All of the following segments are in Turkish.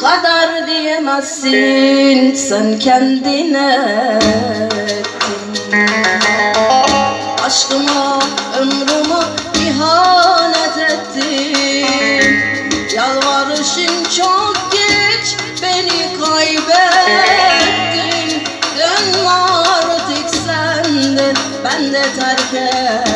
Kader diyemezsin sen kendine Aşkıma ömrümü ihanet ettin. Yalvarışın çok geç beni kaybettin. Dönme artık sen de ben de terk ettim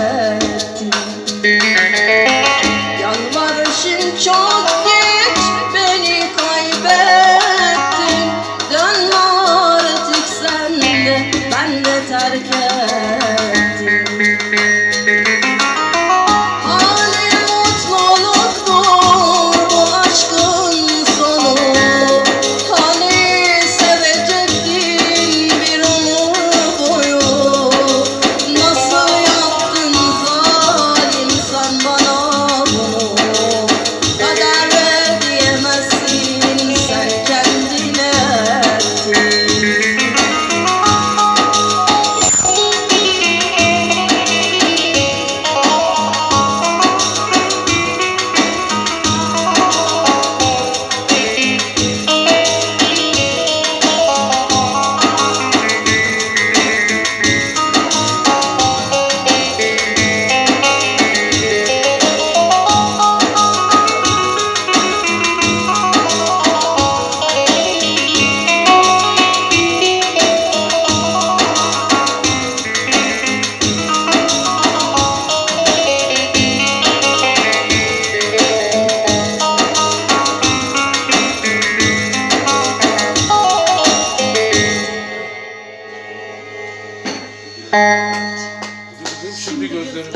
Şimdi gözlerimi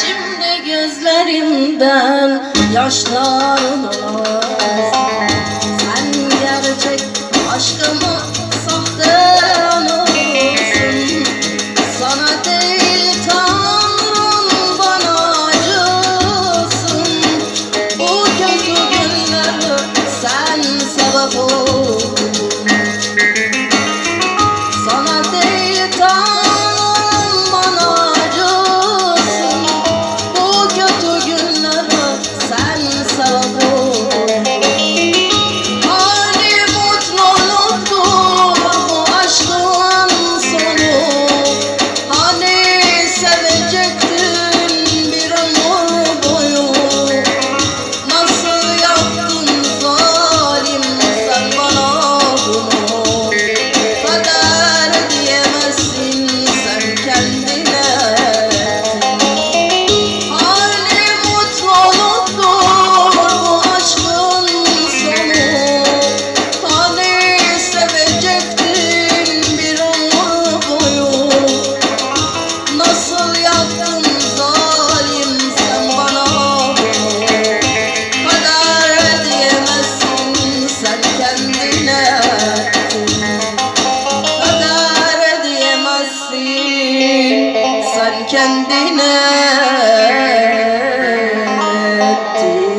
Şimdi gözlerimden yaşlar Sen gerçek aşkımı sahte anıyorsun Sana değil Tanrım bana acısın Bu kötü günlere sen sebep oldun kendine ettin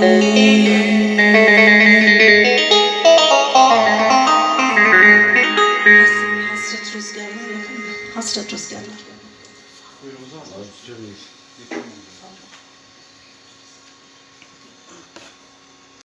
Hasret rüzgarları yakın mı? Hasret rüzgarları. Buyurun o zaman.